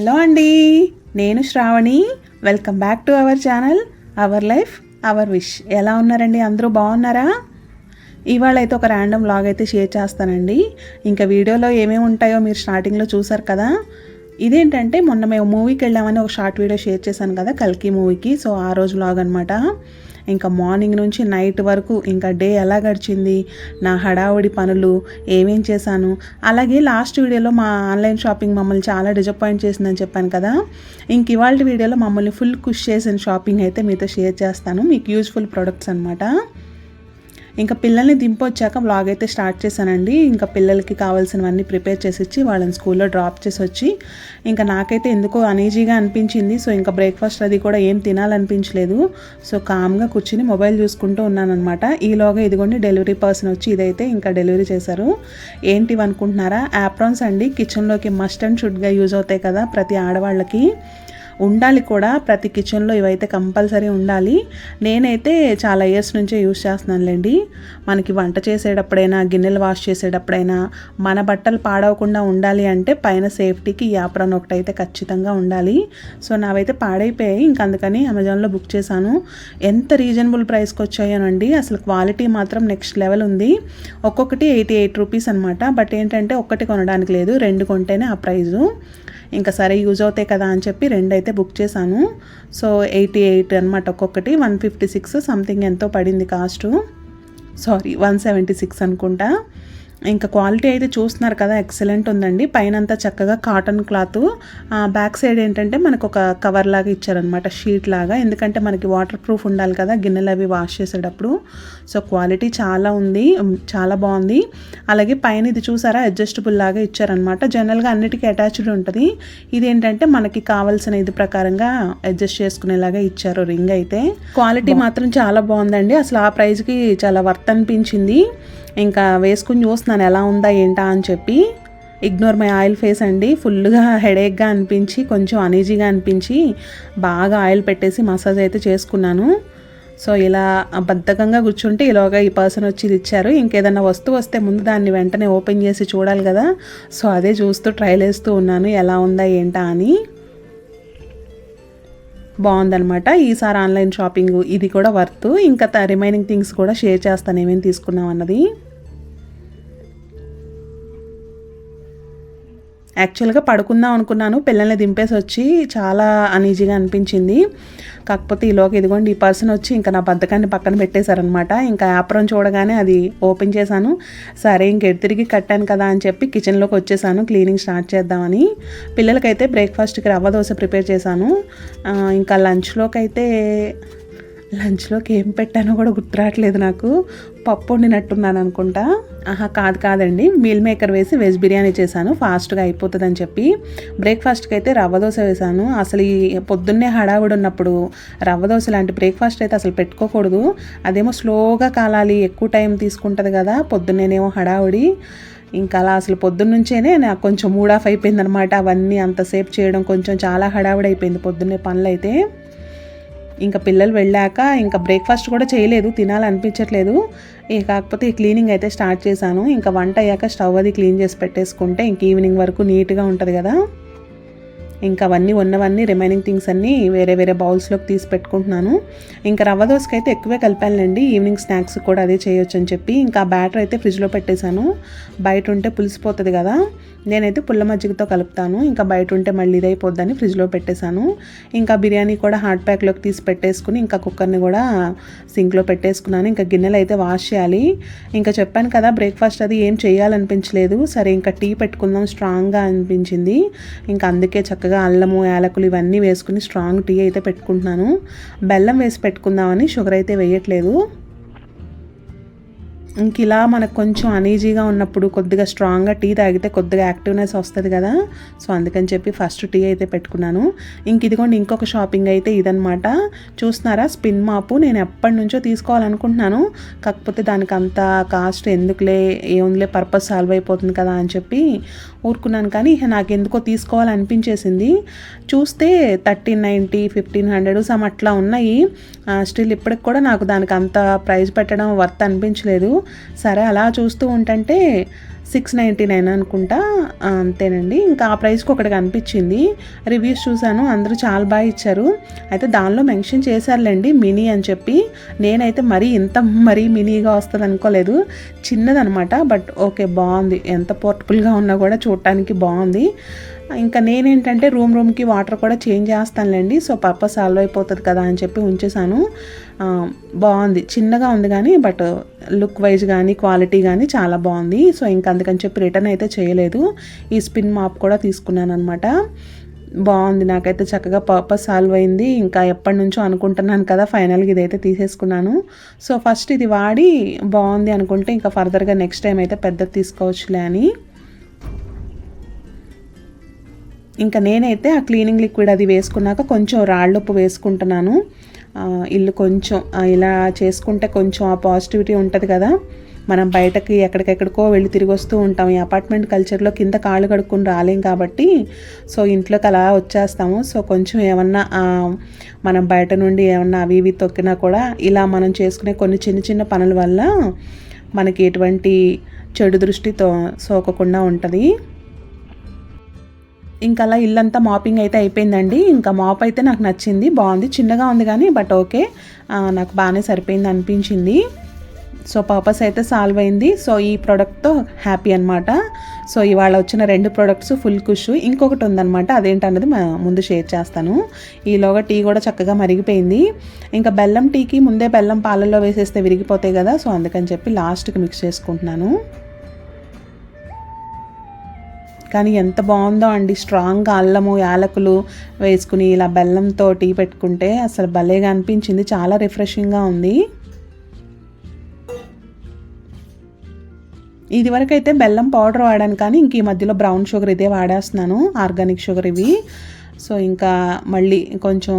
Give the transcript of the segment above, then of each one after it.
Hello అండి నేను Sravani. Welcome back to our channel our life our wish ఎలా ఉన్నారండి? అందరూ బాగున్నారా? ఇవాళ అయితే ఒక ర్యాండమ్ లాగ్ అయితే షేర్ చేస్తానండి. ఇంకా వీడియోలో ఏమేమి ఉంటాయో మీరు స్టార్టింగ్లో చూసారు కదా? ఇదేంటంటే మొన్న మేము మూవీకి వెళ్ళామని ఒక షార్ట్ వీడియో షేర్ చేశాను కదా కల్కి మూవీకి సో ఆ రోజు లాగ్ అనమాట ఇంకా మార్నింగ్ నుంచి నైట్ వరకు ఇంకా డే ఎలా గడిచింది నా హడావుడి పనులు ఏమేం చేశాను. అలాగే లాస్ట్ వీడియోలో మా ఆన్లైన్ షాపింగ్ మమ్మల్ని చాలా డిసప్పాయింట్ చేసిందని చెప్పాను కదా. ఇంక ఇవాళ వీడియోలో మమ్మల్ని ఫుల్ కుష్ చేసిన షాపింగ్ అయితే మీతో షేర్ చేస్తాను. మీకు యూజ్ఫుల్ ప్రొడక్ట్స్ అనమాట ఇంకా పిల్లల్ని దింపొచ్చాక బ్లాగ్ అయితే స్టార్ట్ చేశానండి. ఇంకా పిల్లలకి కావాల్సినవన్నీ ప్రిపేర్ చేసి ఇచ్చి వాళ్ళని స్కూల్లో డ్రాప్ చేసి వచ్చి ఇంకా నాకైతే ఎందుకో అనీజీగా అనిపించింది. సో ఇంకా బ్రేక్ఫాస్ట్ అది కూడా ఏం తినాలనిపించలేదు. సో కామ్గా కూర్చుని మొబైల్ చూసుకుంటూ ఉన్నానమాట ఈలోగా ఇదిగోండి డెలివరీ పర్సన్ వచ్చి ఇదైతే ఇంకా డెలివరీ చేశారు. ఏంటివి అనుకుంటున్నారా యాప్రాన్స్ అండి కిచెన్లోకి మస్ట్ అండ్ షుడ్గా యూజ్ అవుతాయి కదా ప్రతి ఆడవాళ్ళకి. ఉండాలి కూడా. ప్రతి కిచెన్లో ఇవైతే కంపల్సరీ ఉండాలి. నేనైతే చాలా ఇయర్స్ నుంచే యూస్ చేస్తున్నానులేండి. మనకి వంట చేసేటప్పుడైనా గిన్నెలు వాష్ చేసేటప్పుడైనా మన బట్టలు పాడవకుండా ఉండాలి అంటే పైన సేఫ్టీకి యాప్రాన్ ఒకటైతే ఖచ్చితంగా ఉండాలి. సో నావైతే పాడైపోయాయి. ఇంక అందుకని అమెజాన్లో బుక్ చేశాను. ఎంత రీజనబుల్ ప్రైస్కి వచ్చాయోనండి అసలు క్వాలిటీ మాత్రం నెక్స్ట్ లెవెల్ ఉంది. ఒక్కొక్కటి ఎయిటీ ఎయిట్ రూపీస్ అనమాట బట్ ఏంటంటే ఒక్కటి కొనడానికి లేదు. రెండు కొంటేనే ఆ ప్రైజు. ఇంకా సరే యూజ్ అవుతాయి కదా అని చెప్పి రెండు అయితే బుక్ చేశాను. సో ఎయిటీ ఎయిట్ అనమాట ఒక్కొక్కటి. వన్ ఫిఫ్టీ సిక్స్ సంథింగ్ ఎంతో పడింది cost. Sorry one seventy six అనుకుంటా. ఇంకా క్వాలిటీ అయితే చూస్తున్నారు కదా ఎక్సలెంట్ ఉందండి. పైన అంతా చక్కగా కాటన్ క్లాత్ బ్యాక్ సైడ్ ఏంటంటే మనకు ఒక కవర్ లాగా ఇచ్చారనమాట షీట్ లాగా. ఎందుకంటే మనకి వాటర్ ప్రూఫ్ ఉండాలి కదా గిన్నెలు అవి వాష్ చేసేటప్పుడు. సో క్వాలిటీ చాలా ఉంది చాలా బాగుంది. అలాగే పైన ఇది చూసారా అడ్జస్టబుల్ లాగా ఇచ్చారనమాట జనరల్గా అన్నిటికీ అటాచ్డ్ ఉంటుంది. ఇది ఏంటంటే మనకి కావాల్సిన ఇది ప్రకారంగా అడ్జస్ట్ చేసుకునేలాగా ఇచ్చారు రింగ్ అయితే. క్వాలిటీ మాత్రం చాలా బాగుందండి. అసలు ఆ ప్రైస్కి చాలా వర్త్ అనిపించింది. ఇంకా వేసుకుని చూస్తున్నాను ఎలా ఉందా ఏంటా అని చెప్పి. ఇగ్నోర్ మై ఆయిల్ ఫేస్ అండి. ఫుల్గా హెడేక్గా అనిపించి కొంచెం అనీజీగా అనిపించి బాగా ఆయిల్ పెట్టేసి మసాజ్ అయితే చేసుకున్నాను. సో ఇలా బద్ధకంగా కూర్చుంటే ఇలాగా ఈ పర్సన్ వచ్చి ఇది ఇచ్చారు. ఇంకేదన్నా వస్తువు వస్తే ముందు దాన్ని వెంటనే ఓపెన్ చేసి చూడాలి కదా. సో అదే చూస్తూ ట్రైల్ వేస్తూ ఉన్నాను. ఎలా ఉందా ఏంటా అని. బాగుందనమాట ఈసారి ఆన్లైన్ షాపింగ్ ఇది కూడా వర్త్. ఇంకా రిమైనింగ్ థింగ్స్ కూడా షేర్ చేస్తాను. ఏమేమి తీసుకున్నాం అన్నది. యాక్చువల్గా పడుకుందాం అనుకున్నాను. పిల్లల్ని దింపేసి వచ్చి చాలా అనీజీగా అనిపించింది. కాకపోతే ఈలోకి ఇదిగోండి ఈ పర్సన్ వచ్చి ఇంకా నా బద్దకాన్ని పక్కన పెట్టేశారనమాట ఇంకా యాప్రం చూడగానే అది ఓపెన్ చేశాను. సరే ఇంక తిరిగి కట్టాను కదా అని చెప్పి కిచెన్లోకి వచ్చేసాను. క్లీనింగ్ స్టార్ట్ చేద్దామని. పిల్లలకైతే బ్రేక్ఫాస్ట్కి రవ్వ దోశ ప్రిపేర్ చేశాను. ఇంకా లంచ్లోకి అయితే లంచ్లోకి ఏం పెట్టానో కూడా గుర్తురావట్లేదు నాకు. పప్పు వండినట్టున్నాను అనుకుంటా. ఆహా కాదు కాదండి. మీల్ మేకర్ వేసి వెజ్ బిర్యానీ చేశాను. ఫాస్ట్గా అయిపోతుందని చెప్పి. బ్రేక్ఫాస్ట్కి అయితే రవ్వ దోశ వేశాను. అసలు ఈ పొద్దున్నే హడావుడి ఉన్నప్పుడు రవ్వ దోశ లాంటి బ్రేక్ఫాస్ట్ అయితే అసలు పెట్టుకోకూడదు. అదేమో స్లోగా కాలాలి ఎక్కువ టైం తీసుకుంటుంది కదా పొద్దున్నేనేమో హడావుడి. ఇంకా అలా అసలు పొద్దున్నుంచేనే నాకు కొంచెం మూడ్ ఆఫ్ అయిపోయింది అనమాట అవన్నీ అంతసేపు చేయడం కొంచెం చాలా హడావుడి అయిపోయింది పొద్దున్నే పనులు అయితే ఇంకా పిల్లలు వెళ్ళాక ఇంకా బ్రేక్ఫాస్ట్ కూడా చేయలేదు తినాలనిపించట్లేదు. కాకపోతే క్లీనింగ్ అయితే స్టార్ట్ చేశాను. ఇంకా వంట అయ్యాక స్టవ్ అది క్లీన్ చేసి పెట్టేసుకుంటే ఇంక ఈవినింగ్ వరకు నీట్గా ఉంటుంది కదా. ఇంకా అవన్నీ ఉన్నవన్నీ రిమైనింగ్ థింగ్స్ అన్నీ వేరే వేరే బౌల్స్లోకి తీసి పెట్టుకుంటున్నాను. ఇంకా రవ్వ దోశకి అయితే ఎక్కువే కలిపానులేండి. ఈవినింగ్ స్నాక్స్ కూడా అదే చేయొచ్చు అని చెప్పి ఇంకా బ్యాటర్ అయితే ఫ్రిడ్జ్లో పెట్టేశాను. బయట ఉంటే పులిసిపోతుంది కదా. నేనైతే పుల్ల మజ్జిగతో కలుపుతాను. ఇంకా బయట ఉంటే మళ్ళీ ఇదైపోద్దని ఫ్రిడ్జ్లో పెట్టేశాను. ఇంకా బిర్యానీ కూడా హాట్ ప్యాక్లోకి తీసి పెట్టేసుకుని ఇంకా కుక్కర్ని కూడా సింక్లో పెట్టేసుకున్నాను. ఇంకా గిన్నెలు అయితే వాష్ చేయాలి. ఇంకా చెప్పాను కదా బ్రేక్ఫాస్ట్ అది ఏం చేయాలనిపించలేదు. సరే ఇంకా టీ పెట్టుకుందాం స్ట్రాంగ్గా అనిపించింది. ఇంకా అందుకే చక్కగా అల్లము యాలకులు ఇవన్నీ వేసుకుని స్ట్రాంగ్ టీ అయితే పెట్టుకుంటున్నాను. బెల్లం వేసి పెట్టుకుందామని షుగర్ అయితే వేయట్లేదు. ఇంక ఇలా మనకు కొంచెం అనీజీగా ఉన్నప్పుడు కొద్దిగా స్ట్రాంగ్గా టీ తాగితే కొద్దిగా యాక్టివ్నెస్ వస్తుంది కదా? సో అందుకని చెప్పి ఫస్ట్ టీ అయితే పెట్టుకున్నాను. ఇంక ఇదిగోండి ఇంకొక షాపింగ్ అయితే ఇదనమాట చూస్తున్నారా? స్పిన్ మాపు నేను ఎప్పటి నుంచో తీసుకోవాలనుకుంటున్నాను. కాకపోతే దానికి అంత కాస్ట్ ఎందుకులే? ఏముందిలే? పర్పస్ సాల్వ్ అయిపోతుంది కదా అని చెప్పి ఊరుకున్నాను. కానీ నాకు ఎందుకో తీసుకోవాలనిపించేసింది. చూస్తే thirteen ninety fifteen hundred some అట్లా ఉన్నాయి. స్టిల్ ఇప్పటికి కూడా నాకు దానికి అంత ప్రైస్ పెట్టడం వర్త్ అనిపించలేదు. సరే అలా చూస్తూ ఉంటంటే సిక్స్ నైంటీ నైన్ అనుకుంటా అంతేనండి. ఇంకా ఆ ప్రైస్కి ఒకటి కనిపించింది. రివ్యూస్ చూశాను అందరూ చాలా బాగా ఇచ్చారు. అయితే దానిలో మెన్షన్ చేశారులేండి మినీ అని చెప్పి. నేనైతే మరీ ఇంత మరీ మినీగా వస్తుంది అనుకోలేదు. చిన్నదనమాట బట్ ఓకే బాగుంది. ఎంత పోర్టబుల్గా ఉన్నా కూడా చూడటానికి బాగుంది. ఇంకా నేనేంటంటే రూమ్ రూమ్కి వాటర్ కూడా చేంజ్ చేస్తానులేండి సో పర్పస్ సాల్వ్ అయిపోతుంది కదా అని చెప్పి ఉంచేసాను బాగుంది. చిన్నగా ఉంది కానీ బట్ లుక్ వైజ్ కానీ క్వాలిటీ కానీ చాలా బాగుంది. సో ఇంకా అందుకని చెప్పి రిటర్న్ అయితే చేయలేదు. ఈ స్పిన్ మాప్ కూడా తీసుకున్నాను అనమాట బాగుంది. నాకైతే చక్కగా పర్పస్ సాల్వ్ అయింది. ఇంకా ఎప్పటి నుంచో అనుకుంటున్నాను కదా ఫైనల్గా ఇదైతే తీసేసుకున్నాను. సో ఫస్ట్ ఇది వాడి బాగుంది అనుకుంటే ఇంకా ఫర్దర్గా నెక్స్ట్ టైం అయితే పెద్దది తీసుకోవచ్చులే అని. ఇంకా నేనైతే ఆ క్లీనింగ్ లిక్విడ్ అది వేసుకున్నాక కొంచెం రాళ్ళుప్పు వేసుకుంటున్నాను. ఇల్లు కొంచెం ఇలా చేసుకుంటే కొంచెం ఆ పాజిటివిటీ ఉంటుంది కదా. మనం బయటకి ఎక్కడికెక్కడికో వెళ్ళి తిరిగి వస్తూ ఉంటాం. ఈ అపార్ట్మెంట్ కల్చర్లో కింద కాళ్ళు కడుక్కుని రాలేం కాబట్టి సో ఇంట్లోకి అలా వచ్చేస్తాము. సో కొంచెం ఏమన్నా మనం బయట నుండి ఏమన్నా అవి ఇవి తొక్కినా కూడా ఇలా మనం చేసుకునే కొన్ని చిన్న చిన్న పనుల వల్ల మనకి ఎటువంటి చెడు దృష్టితో సోకకుండా ఉంటుంది. ఇంకా అలా ఇల్లంతా మాపింగ్ అయితే అయిపోయిందండి. ఇంకా మాప్ అయితే నాకు నచ్చింది. బాగుంది. చిన్నగా ఉంది కానీ బట్ ఓకే. నాకు బాగానే సరిపోయింది అనిపించింది. సో పర్పస్ అయితే సాల్వ్ అయింది. సో ఈ ప్రోడక్ట్తో హ్యాపీ అనమాట సో ఇవాళ వచ్చిన రెండు ప్రోడక్ట్స్ ఫుల్ కుష్ ఇంకొకటి ఉందనమాట అదేంటన్నది ముందు షేర్ చేస్తాను. ఈలోగా టీ కూడా చక్కగా మరిగిపోయింది. ఇంకా బెల్లం టీకి ముందే బెల్లం పాలల్లో వేసేస్తే విరిగిపోతాయి కదా. సో అందుకని చెప్పి లాస్ట్కి మిక్స్ చేసుకుంటున్నాను. కానీ ఎంత బాగుందో అండి. స్ట్రాంగ్గా అల్లము యాలకులు వేసుకుని ఇలా బెల్లంతో టీ పెట్టుకుంటే అసలు భలేగా అనిపించింది. చాలా రిఫ్రెషింగ్గా ఉంది. ఇది వరకు అయితే బెల్లం పౌడర్ వాడాను కానీ ఇంక ఈ మధ్యలో బ్రౌన్ షుగర్ ఇదే వాడేస్తున్నాను ఆర్గానిక్ షుగర్ ఇవి. సో ఇంకా మళ్ళీ కొంచెం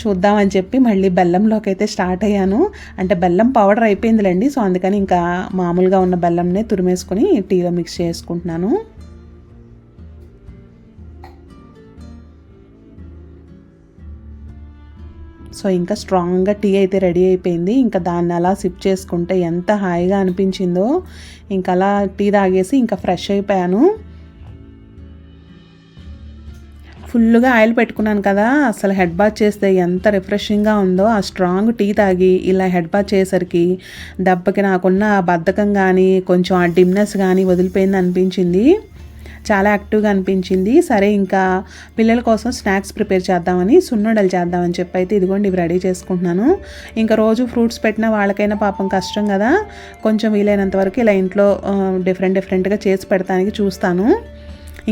చూద్దామని చెప్పి మళ్ళీ బెల్లంలోకి అయితే స్టార్ట్ అయ్యాను. అంటే బెల్లం పౌడర్ అయిపోయిందిలేండి సో అందుకని ఇంకా మామూలుగా ఉన్న బెల్లంనే తురిమేసుకొని టీలో మిక్స్ చేసుకుంటున్నాను. సో ఇంకా స్ట్రాంగ్గా టీ అయితే రెడీ అయిపోయింది. ఇంకా దాన్ని అలా సిప్ చేసుకుంటే ఎంత హాయిగా అనిపించిందో ఇంకా అలా టీ తాగేసి ఇంకా ఫ్రెష్ అయిపోయాను. ఫుల్గా ఆయిల్ పెట్టుకున్నాను కదా అసలు హెడ్ బాత్ చేస్తే ఎంత రిఫ్రెషింగ్గా ఉందో ఆ స్ట్రాంగ్ టీ తాగి ఇలా హెడ్ బాత్ చేసరికి దెబ్బకి నాకున్న బద్ధకం కానీ కొంచెం ఆ డిమ్నెస్ కానీ వదిలిపోయింది అనిపించింది. చాలా యాక్టివ్గా అనిపించింది. సరే ఇంకా పిల్లల కోసం స్నాక్స్ ప్రిపేర్ చేద్దామని సున్నడలు చేద్దామని చెప్పి అయితే ఇదిగోండి ఇవి రెడీ చేసుకుంటున్నాను. ఇంకా రోజు ఫ్రూట్స్ పెట్టిన వాళ్ళకైనా పాపం కష్టం కదా. కొంచెం వీలైనంత వరకు ఇలా ఇంట్లో డిఫరెంట్ డిఫరెంట్గా చేసి పెడతానికి చూస్తాను.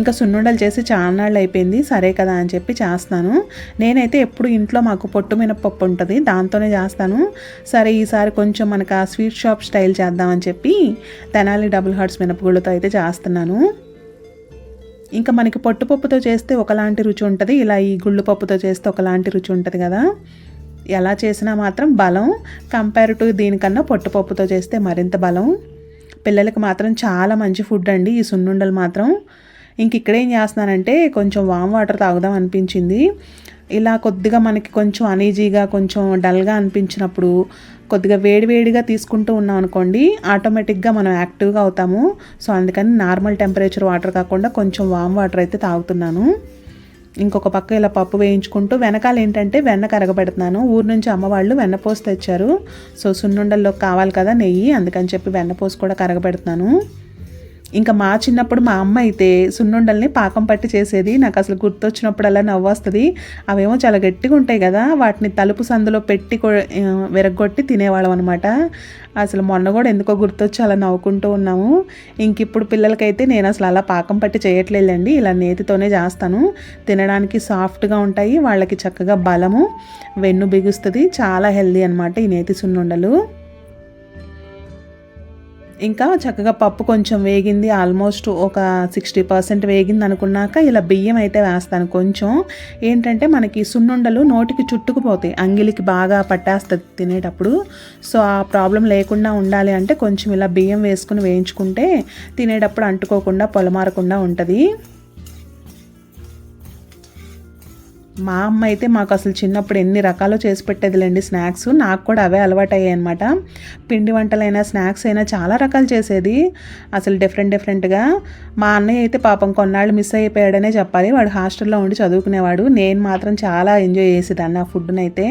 ఇంకా సున్నుండలు చేసి చాన్నాళ్ళు అయిపోయింది. సరే కదా అని చెప్పి చేస్తాను. నేనైతే ఎప్పుడు ఇంట్లో మాకు పొట్టు మినపప్పు ఉంటుంది దాంతోనే చేస్తాను. సరే ఈసారి కొంచెం మనకు ఆ స్వీట్ షాప్ స్టైల్ చేద్దామని చెప్పి తెనాలి డబుల్ హార్ట్స్ మినపగుళ్ళతో అయితే చేస్తున్నాను. ఇంకా మనకి పొట్టుపప్పుతో చేస్తే ఒకలాంటి రుచి ఉంటుంది. ఇలా ఈ గుళ్ళు పప్పుతో చేస్తే ఒకలాంటి రుచి ఉంటుంది కదా. ఎలా చేసినా మాత్రం బలం. కంపేర్ టు దీనికన్నా పొట్టుపప్పుతో చేస్తే మరింత బలం. పిల్లలకి మాత్రం చాలా మంచి ఫుడ్ అండి ఈ సున్నుండలు మాత్రం. ఇంక ఇక్కడేం చేస్తున్నానంటే కొంచెం వామ్ వాటర్ తాగుదాం అనిపించింది. ఇలా కొద్దిగా మనకి కొంచెం అనీజీగా కొంచెం డల్గా అనిపించినప్పుడు కొద్దిగా వేడివేడిగా తీసుకుంటూ ఉన్నాం అనుకోండి ఆటోమేటిక్గా మనం యాక్టివ్గా అవుతాము. సో అందుకని నార్మల్ టెంపరేచర్ వాటర్ కాకుండా కొంచెం వామ్ వాటర్ అయితే తాగుతున్నాను. ఇంకొక పక్క ఇలా పప్పు వేయించుకుంటూ వెనకాల ఏంటంటే వెన్న కరగబెడుతున్నాను. ఊరు నుంచి అమ్మవాళ్ళు వెన్నపోసి తెచ్చారు. సో సున్నుండల్లో కావాలి కదా నెయ్యి అందుకని చెప్పి వెన్నపోసి కూడా కరగబెడుతున్నాను. ఇంకా మా చిన్నప్పుడు మా అమ్మ అయితే సున్నుండల్ని పాకం పట్టి చేసేది. నాకు అసలు గుర్తొచ్చినప్పుడల్లా నవ్వు వస్తుంది అవేమో చాలా గట్టిగా ఉంటాయి కదా. వాటిని తలుపు సందులో పెట్టి విరగొట్టి తినేవాళ్ళం అనమాట అసలు మొన్న కూడా ఎందుకో గుర్తొచ్చి అలా నవ్వుకుంటూ ఉన్నాము. ఇంక ఇప్పుడు పిల్లలకైతే నేను అసలు అలా పాకం పట్టి చేయట్లేదండి ఇలా నేతితోనే చేస్తాను. తినడానికి సాఫ్ట్గా ఉంటాయి. వాళ్ళకి చక్కగా బలము వెన్ను బిగుస్తుంది. చాలా హెల్దీ అనమాట ఈ నేతి సున్నుండలు. ఇంకా చక్కగా పప్పు కొంచెం వేగింది. ఆల్మోస్ట్ ఒక సిక్స్టీ పర్సెంట్ వేగింది అనుకున్నాక ఇలా బియ్యం అయితే వేస్తాను కొంచెం. ఏంటంటే మనకి సున్నుండలు నోటికి చుట్టుకుపోతాయి. అంగిలికి బాగా పట్టేస్తుంది తినేటప్పుడు. సో ఆ ప్రాబ్లం లేకుండా ఉండాలి అంటే కొంచెం ఇలా బియ్యం వేసుకుని వేయించుకుంటే తినేటప్పుడు అంటుకోకుండా పొలమారకుండా ఉంటుంది. మా అమ్మ అయితే మాకు అసలు చిన్నప్పుడు ఎన్ని రకాలు చేసి పెట్టేదిలేండి స్నాక్స్. నాకు కూడా అవే అలవాటు అయ్యాయి అనమాట పిండి వంటలైనా స్నాక్స్ అయినా చాలా రకాలు చేసేది. అసలు డిఫరెంట్ డిఫరెంట్గా మా అన్నయ్య అయితే పాపం కొన్నాళ్ళు మిస్ అయిపోయాడనే చెప్పాలి. వాడు హాస్టల్లో ఉండి చదువుకునేవాడు. నేను మాత్రం చాలా ఎంజాయ్ చేసేదాన్ని ఆ ఫుడ్నైతే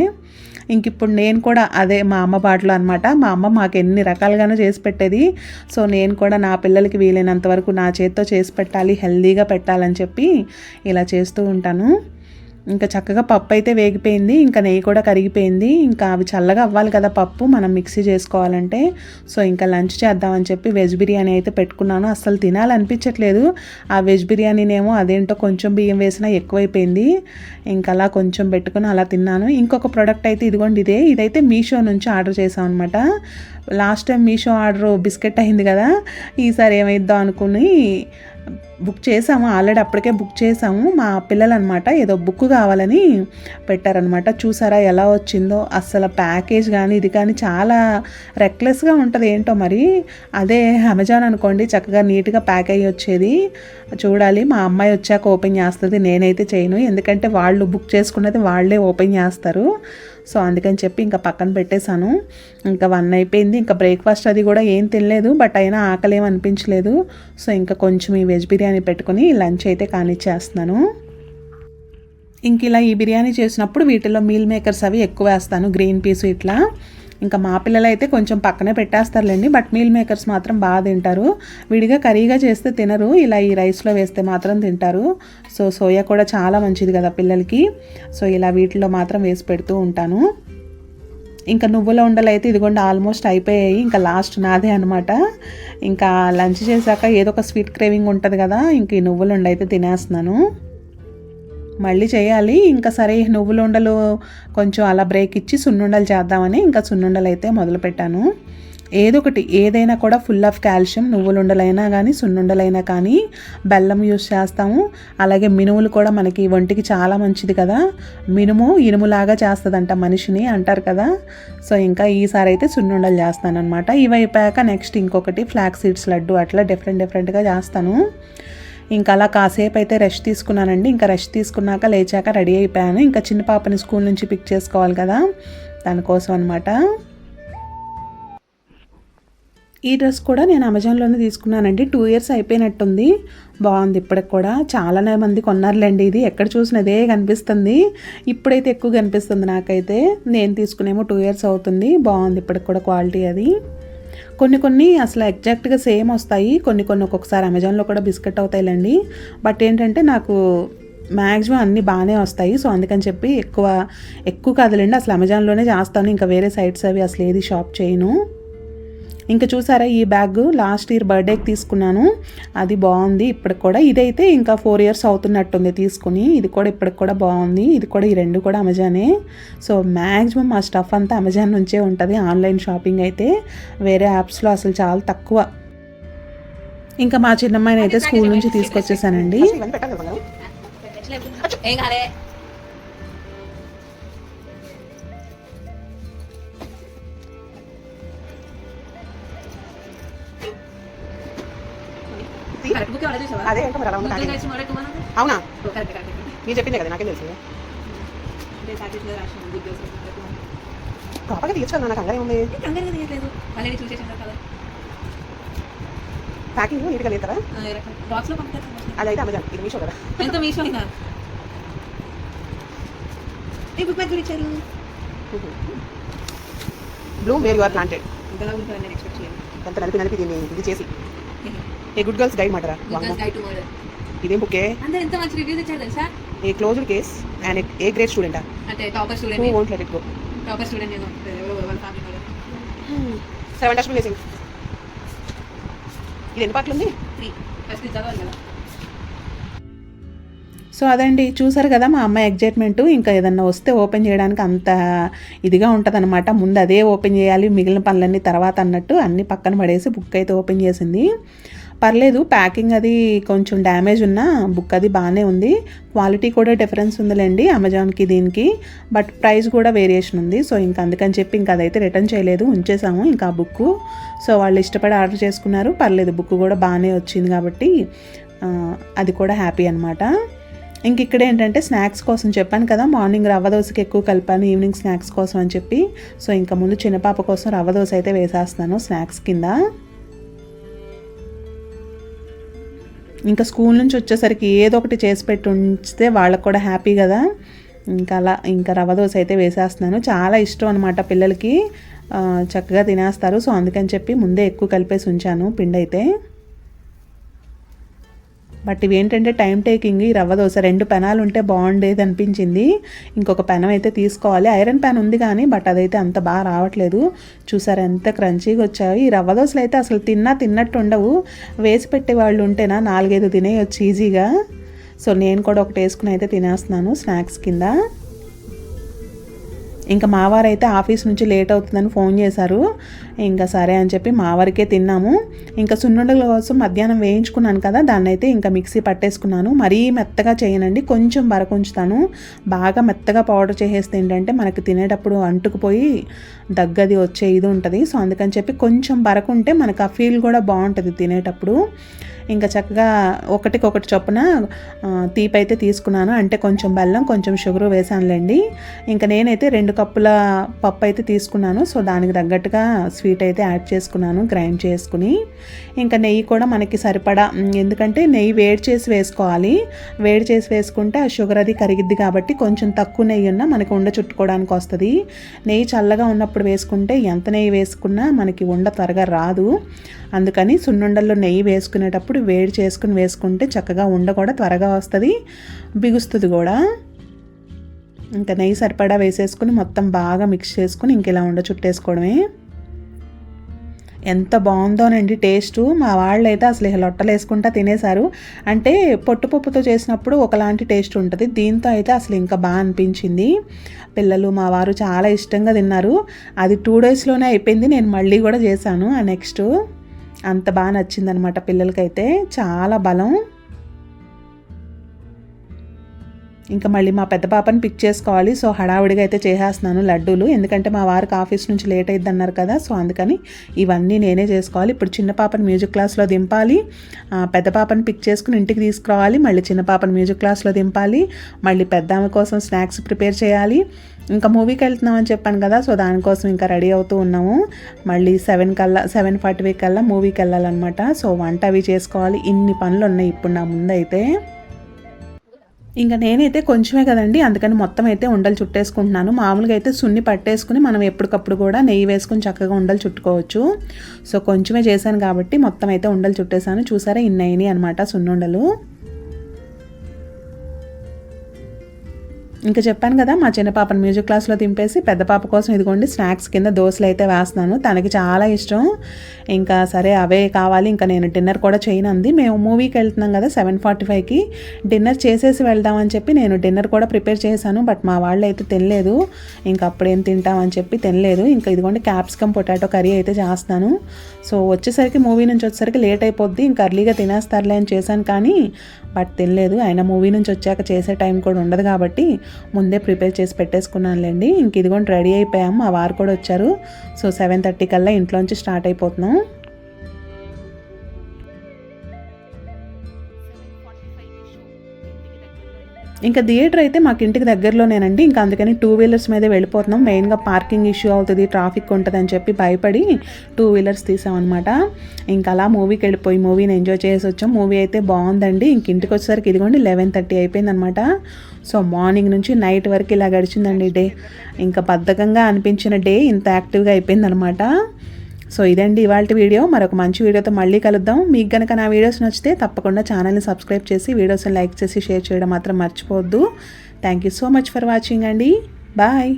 ఇంక ఇప్పుడు నేను కూడా అదే మా అమ్మ బాటలో అనమాట మా అమ్మ మాకు ఎన్ని రకాలుగానో చేసి పెట్టేది. సో నేను కూడా నా పిల్లలకి వీలైనంత వరకు నా చేతితో చేసి పెట్టాలి హెల్దీగా పెట్టాలని చెప్పి ఇలా చేస్తూ ఉంటాను. ఇంకా చక్కగా పప్పు అయితే వేగిపోయింది ఇంకా నెయ్యి కూడా కరిగిపోయింది. ఇంకా అవి చల్లగా అవ్వాలి కదా పప్పు మనం మిక్సీ చేసుకోవాలంటే. సో ఇంకా లంచ్ చేద్దామని చెప్పి వెజ్ బిర్యానీ అయితే పెట్టుకున్నాను. అస్సలు తినాలనిపించట్లేదు. ఆ వెజ్ బిర్యానీనేమో అదేంటో కొంచెం బియ్యం వేసినా ఎక్కువైపోయింది. ఇంకా అలా కొంచెం పెట్టుకుని అలా తిన్నాను. ఇంకొక ప్రోడక్ట్ అయితే ఇదిగోండి ఇదే. ఇదైతే మీషో నుంచి ఆర్డర్ చేసాం అనమాట last time Meesho order biscuit అయింది కదా ఈసారి ఏమైద్దాం అనుకుని బుక్ చేసాము ఆల్రెడీ అప్పటికే బుక్ చేసాము మా పిల్లలు అనమాట ఏదో బుక్ కావాలని పెట్టారనమాట. చూసారా ఎలా వచ్చిందో? అసలు ప్యాకేజ్ కానీ ఇది కానీ చాలా రెక్లెస్గా ఉంటుంది ఏంటో మరి. అదే అమెజాన్ అనుకోండి చక్కగా నీట్గా ప్యాక్ అయ్యి వచ్చేది. చూడాలి మా అమ్మాయి వచ్చాక ఓపెన్ చేస్తుంది నేనైతే చేయను. ఎందుకంటే వాళ్ళు బుక్ చేసుకున్నది వాళ్ళే ఓపెన్ చేస్తారు. సో అందుకని చెప్పి ఇంకా పక్కన పెట్టేశాను. ఇంకా వన్ అయిపోయింది. ఇంకా బ్రేక్ఫాస్ట్ అది కూడా ఏం తినలేదు. బట్ అయినా ఆకలి అనిపించలేదు. సో ఇంకా కొంచెం ఈ వెజ్ బిర్యానీ పెట్టుకుని లంచ్ అయితే కానిచ్చేస్తున్నాను. ఇంక ఇలా ఈ బిర్యానీ చేసినప్పుడు వీటిలో మీల్ మేకర్స్ అవి ఎక్కువ వేస్తాను. గ్రీన్ పీస్ ఇట్లా. ఇంకా మా పిల్లలు అయితే కొంచెం పక్కనే పెట్టేస్తారులేండి బట్ మీల్ మేకర్స్ మాత్రం బాగా తింటారు. విడిగా కర్రీగా చేస్తే తినరు ఇలా ఈ రైస్లో వేస్తే మాత్రం తింటారు. సో సోయా కూడా చాలా మంచిది కదా పిల్లలకి. సో ఇలా వీటిలో మాత్రం వేసి పెడుతూ ఉంటాను. ఇంకా నువ్వుల ఉండలు అయితే ఇదిగోండి ఆల్మోస్ట్ అయిపోయాయి ఇంకా లాస్ట్ నాదే అనమాట ఇంకా లంచ్ చేశాక ఏదో ఒక స్వీట్ క్రేవింగ్ ఉంటుంది కదా ఇంక ఈ నువ్వుల ఉండ అయితే తినేస్తున్నాను. మళ్ళీ చేయాలి. ఇంకా సరే నువ్వులుండలు కొంచెం అలా బ్రేక్ ఇచ్చి సున్నుండలు చేద్దామని ఇంకా సున్నుండలు అయితే మొదలుపెట్టాను ఏదో ఒకటి ఏదైనా కూడా ఫుల్ ఆఫ్ కాల్షియం నువ్వులుండలైనా కానీ సున్నుండలైనా కానీ బెల్లం యూస్ చేస్తాము. అలాగే మినుములు కూడా మనకి ఒంటికి చాలా మంచిది కదా. మినుము ఇనుములాగా చేస్తుందంట మనిషిని అంటారు కదా. సో ఇంకా ఈసారి అయితే సున్నుండలు చేస్తాను అనమాట ఇవి అయిపోయాక నెక్స్ట్ ఇంకొకటి ఫ్లాక్ సీడ్స్ లడ్డు అట్లా డిఫరెంట్ డిఫరెంట్గా చేస్తాను. ఇంకా అలా కాసేపు అయితే రెస్ట్ తీసుకున్నానండి. ఇంకా రెస్ట్ తీసుకున్నాక లేచాక రెడీ అయిపోయాను. ఇంకా చిన్న పాపని స్కూల్ నుంచి పిక్ చేసుకోవాలి కదా దానికోసం అనమాట ఈ డ్రెస్ కూడా నేను అమెజాన్లోనే తీసుకున్నానండి. టూ ఇయర్స్ అయిపోయినట్టుంది. బాగుంది ఇప్పటికి కూడా. చాలానే మంది కొన్నారులేండి ఇది. ఎక్కడ చూసినదే కనిపిస్తుంది. ఇప్పుడైతే ఎక్కువ కనిపిస్తుంది నాకైతే. నేను తీసుకునేమో టూ ఇయర్స్ అవుతుంది. బాగుంది ఇప్పటికి కూడా క్వాలిటీ అది. కొన్ని కొన్ని అసలు ఎగ్జాక్ట్గా సేమ్ వస్తాయి. కొన్ని కొన్ని ఒక్కొక్కసారి అమెజాన్లో కూడా బిస్కెట్ అవుతాయిలండి. బట్ ఏంటంటే నాకు మ్యాక్సిమం అన్నీ బాగానే వస్తాయి. సో అందుకని చెప్పి ఎక్కువ ఎక్కువ కాదులేండి. అసలు అమెజాన్లోనే చేస్తాను. ఇంకా వేరే సైట్స్ అవి అసలు ఏది షాప్ చేయను. ఇంకా చూసారా ఈ బ్యాగ్ లాస్ట్ ఇయర్ బర్త్డేకి తీసుకున్నాను అది బాగుంది ఇప్పటికి కూడా ఇదైతే ఇంకా ఫోర్ ఇయర్స్ అవుతున్నట్టుంది తీసుకుని ఇది కూడా ఇప్పటికి కూడా బాగుంది ఇది కూడా ఈ రెండు కూడా అమెజానే సో మ్యాక్సిమం ఆ స్టఫ్ అంతా అమెజాన్ నుంచే ఉంటుంది ఆన్లైన్ షాపింగ్ అయితే వేరే యాప్స్లో అసలు చాలా తక్కువ ఇంకా మా చిన్నమ్మాయిని అయితే స్కూల్ నుంచి తీసుకొచ్చేసానండి ఏం అదే ఏంటో మరి అలా ఉంది అవునా? నేను చెప్పిందే కదా నాకేం తెలుసు. అంటే ప్యాకేజ్లో రాసిన బుక్ చేసి కాపగా తీయచ్చు కదా నాకు అందరే ఉంది. ప్యాకింగ్ నీట్గా లేదు కదా. అది అయితే అమెజాన్ ఇది మీషో కదా. ఎంత మీషో ఈ బుక్ బ్యాగ్ ఇచ్చారు? బ్లూ వేర్ యువర్ ప్లాంటెడ్ ఎంత నలిపి నలిపి దీన్ని ఇది చేసి. ఏ గుడ్ గర్ల్స్ గైడ్ మాటరా ఇదేం బుకే అందరూ ఎంత మంచి రివ్యూస్ ఇచ్చారు తెలుసా? A closed case and a great స్టూడెంటా అంటే topper who student won't let it go topper student family వాళ్ళు? సెవెన్ డస్ట్ మిలేసింగ్ ఇది ఎన్ని పాటలు ఉంది? త్రీ ఫస్ట్ ఇది చదవాలి కదా. సో అదండి చూసారు కదా మా అమ్మాయి ఎగ్జైట్మెంట్ ఇంకా ఏదన్నా వస్తే ఓపెన్ చేయడానికి అంత ఇదిగా ఉంటుందన్నమాట. ముందు అదే ఓపెన్ చేయాలి మిగిలిన పనులన్నీ తర్వాత అన్నట్టు అన్ని పక్కన పడేసి బుక్ అయితే ఓపెన్ చేసింది. పర్లేదు ప్యాకింగ్ అది కొంచెం డ్యామేజ్ ఉన్న బుక్ అది బాగానే ఉంది. క్వాలిటీ కూడా డిఫరెన్స్ ఉందిలేండి అమెజాన్కి దీనికి. బట్ ప్రైస్ కూడా వేరియేషన్ ఉంది. సో ఇంకా అందుకని చెప్పి ఇంకా అదైతే రిటర్న్ చేయలేదు ఉంచేసాము ఇంకా ఆ బుక్ సో వాళ్ళు ఇష్టపడి ఆర్డర్ చేసుకున్నారు. పర్లేదు బుక్ కూడా బాగానే వచ్చింది కాబట్టి అది కూడా హ్యాపీ అనమాట ఇంక ఇక్కడ ఏంటంటే స్నాక్స్ కోసం చెప్పాను కదా మార్నింగ్ రవ్వ దోశకి ఎక్కువ కలిపాను ఈవినింగ్ స్నాక్స్ కోసం అని చెప్పి. సో ఇంకా ముందు చిన్నపాప కోసం రవ్వ దోశ అయితే వేసేస్తున్నాను స్నాక్స్ కింద. ఇంకా స్కూల్ నుంచి వచ్చేసరికి ఏదో ఒకటి చేసి పెట్టి ఉంచితే వాళ్ళకు కూడా హ్యాపీ కదా. ఇంకా అలా ఇంకా రవ్వ దోశ అయితే వేసేస్తున్నాను. చాలా ఇష్టం అనమాట పిల్లలకి. చక్కగా తినేస్తారు. సో అందుకని చెప్పి ముందే ఎక్కువ కలిపేసి ఉంచాను పిండి అయితే. బట్ ఇవి ఏంటంటే టైం టేకింగ్ ఈ రవ్వ దోశ రెండు పెనాలు ఉంటే బాగుండేది అనిపించింది. ఇంకొక పెనం అయితే తీసుకోవాలి. ఐరన్ పెన్ ఉంది కానీ బట్ అదైతే అంత బాగా రావట్లేదు. చూసారు ఎంత క్రంచీగా వచ్చాయి. ఈ రవ్వ దోశలు అయితే అసలు తిన్నా తిన్నట్టు ఉండవు. వేసి పెట్టే వాళ్ళు ఉంటేనా నాలుగైదు తినేయొచ్చు ఈజీగా. సో నేను కూడా ఒకటి వేసుకుని అయితే తినేస్తున్నాను స్నాక్స్ కింద. ఇంకా మావారైతే ఆఫీస్ నుంచి లేట్ అవుతుందని ఫోన్ చేశారు. ఇంకా సరే అని చెప్పి మావారికే తిన్నాము. ఇంకా సున్నుండల కోసం మధ్యాహ్నం వేయించుకున్నాను కదా దాన్ని అయితే ఇంకా మిక్సీ పట్టేసుకున్నాను. మరీ మెత్తగా చేయనండి కొంచెం బరకుంచుతాను బాగా మెత్తగా పౌడర్ చేసేస్తే ఏంటంటే మనకి తినేటప్పుడు అంటుకుపోయి దగ్గది వచ్చే ఇది ఉంటుంది. సో అందుకని చెప్పి కొంచెం బరకుంటే మనకు ఆ ఫీల్ కూడా బాగుంటుంది తినేటప్పుడు. ఇంకా చక్కగా ఒకటికొకటి చొప్పున తీపి అయితే తీసుకున్నాను. అంటే కొంచెం బెల్లం కొంచెం షుగర్ వేసానులేండి ఇంకా నేనైతే రెండు కప్పుల పప్పు అయితే తీసుకున్నాను. సో దానికి తగ్గట్టుగా స్వీట్ అయితే యాడ్ చేసుకున్నాను గ్రైండ్ చేసుకుని. ఇంకా నెయ్యి కూడా మనకి సరిపడా ఎందుకంటే నెయ్యి వేడి చేసి వేసుకోవాలి. వేడి చేసి వేసుకుంటే ఆ షుగర్ అది కరిగిద్ది కాబట్టి కొంచెం తక్కువ నెయ్యి ఉన్నా మనకి ఉండ చుట్టుకోవడానికి వస్తుంది. నెయ్యి చల్లగా ఉన్నప్పుడు వేసుకుంటే ఎంత నెయ్యి వేసుకున్నా మనకి ఉండ త్వరగా రాదు. అందుకని సున్నుండల్లో నెయ్యి వేసుకునేటప్పుడు వేడి చేసుకుని వేసుకుంటే చక్కగా ఉండ కూడా త్వరగా వస్తుంది బిగుస్తుంది కూడా. ఇంకా నెయ్యి సరిపడా వేసేసుకుని మొత్తం బాగా మిక్స్ చేసుకుని ఇంక ఇలా ఉండ చుట్టేసుకోవడమే. ఎంత బాగుందోనండి టేస్ట్. మా వాళ్ళు అయితే అసలు ఇక లొట్టలు వేసుకుంటా తినేశారు. అంటే పొట్టుపప్పుతో చేసినప్పుడు ఒకలాంటి టేస్ట్ ఉంటుంది. దీంతో అయితే అసలు ఇంకా బాగా అనిపించింది. పిల్లలు మా వారు చాలా ఇష్టంగా తిన్నారు. అది టూ డేస్లోనే అయిపోయింది. నేను మళ్ళీ కూడా చేశాను ఆ నెక్స్ట్. అంత బాగా నచ్చిందనమాట పిల్లలకైతే. చాలా బలం. ఇంకా మళ్ళీ మా పెద్ద పాపని పిక్ చేసుకోవాలి. సో హడావుడిగా అయితే చేసేస్తున్నాను లడ్డూలు. ఎందుకంటే మా వారికి ఆఫీస్ నుంచి లేట్ అయింది అన్నారు కదా. సో అందుకని ఇవన్నీ నేనే చేసుకోవాలి. ఇప్పుడు చిన్న పాపని మ్యూజిక్ క్లాస్లో దింపాలి. పెద్ద పాపని పిక్ చేసుకుని ఇంటికి తీసుకురావాలి. మళ్ళీ చిన్న పాపని మ్యూజిక్ క్లాస్లో దింపాలి. మళ్ళీ పెద్ద ఆమె కోసం స్నాక్స్ ప్రిపేర్ చేయాలి. ఇంకా మూవీకి వెళ్తున్నామని చెప్పాను కదా. సో దానికోసం ఇంకా రెడీ అవుతూ ఉన్నాము. మళ్ళీ సెవెన్ కల్లా సెవెన్ ఫార్టీ కల్లా మూవీకి వెళ్ళాలన్నమాట. సో వంట అవి చేసుకోవాలి. ఇన్ని పనులు ఉన్నాయి ఇప్పుడు నా ముందైతే. ఇంకా నేనైతే కొంచెమే కదండి అందుకని మొత్తం అయితే ఉండలు చుట్టేసుకుంటున్నాను. మామూలుగా అయితే సున్ని పట్టేసుకుని మనం ఎప్పటికప్పుడు కూడా నెయ్యి వేసుకుని చక్కగా ఉండలు చుట్టుకోవచ్చు. సో కొంచెమే చేశాను కాబట్టి మొత్తం అయితే ఉండలు చుట్టేసాను చూసారా ఇన్ని అయినాయి అనమాట సున్నుండలు. ఇంకా చెప్పాను కదా మా చిన్న పాపను మ్యూజిక్ క్లాస్లో దింపేసి పెద్ద పాప కోసం ఇదిగోండి స్నాక్స్ కింద దోశలు అయితే వేస్తున్నాను. తనకి చాలా ఇష్టం. ఇంకా సరే అవే కావాలి. ఇంకా నేను డిన్నర్ కూడా చేయనంది. మేము మూవీకి వెళ్తున్నాం కదా సెవెన్ ఫార్టీ ఫైవ్కి. డిన్నర్ చేసేసి వెళ్దామని చెప్పి నేను డిన్నర్ కూడా ప్రిపేర్ చేశాను. బట్ మా వాళ్ళు అయితే తినలేదు. ఇంకా అప్పుడేం తింటామని చెప్పి తినలేదు. ఇంకా ఇదిగోండి క్యాప్సికమ్ పొటాటో కర్రీ అయితే చేస్తాను సో వచ్చేసరికి మూవీ నుంచి వచ్చేసరికి లేట్ అయిపోద్ది. ఇంకా అర్లీగా తినేస్తారులే అని చేశాను కానీ బట్ తినలేదు. ఆయన మూవీ నుంచి వచ్చాక చేసే టైం కూడా ఉండదు కాబట్టి ముందే ప్రిపేర్ చేసి పెట్టేసుకున్నానులేండి. ఇంక ఇదిగోండి రెడీ అయిపోయాము. మా వారు కూడా వచ్చారు. సో సెవెన్ థర్టీ కల్లా ఇంట్లోంచి స్టార్ట్ అయిపోతున్నాం. ఇంకా థియేటర్ అయితే మాకు ఇంటికి దగ్గరలోనేనండి. ఇంకా అందుకని టూ వీలర్స్ మీదే వెళ్ళిపోతున్నాం. మెయిన్గా పార్కింగ్ ఇష్యూ అవుతుంది ట్రాఫిక్ ఉంటుంది అని చెప్పి భయపడి టూ వీలర్స్ తీసామన్నమాట. ఇంకా అలా మూవీకి వెళ్ళిపోయి మూవీని ఎంజాయ్ చేసి వచ్చాం. మూవీ అయితే బాగుందండి. ఇంక ఇంటికి వచ్చేసరికి ఇదిగోండి లెవెన్ థర్టీ అయిపోయిందనమాట సో మార్నింగ్ నుంచి నైట్ వరకు ఇలా గడిచిందండి డే. ఇంకా బద్ధకంగా అనిపించిన డే ఇంత యాక్టివ్గా అయిపోయిందనమాట సో ఇదండి ఇవాళ వీడియో. మరొక మంచి వీడియోతో మళ్ళీ కలుద్దాం. మీకు కనుక నా వీడియోస్ నచ్చితే తప్పకుండా ఛానల్ని సబ్స్క్రైబ్ చేసి వీడియోస్ని లైక్ చేసి షేర్ చేయడం మాత్రం మర్చిపోవద్దు. Thank you so much for watching అండి. బాయ్.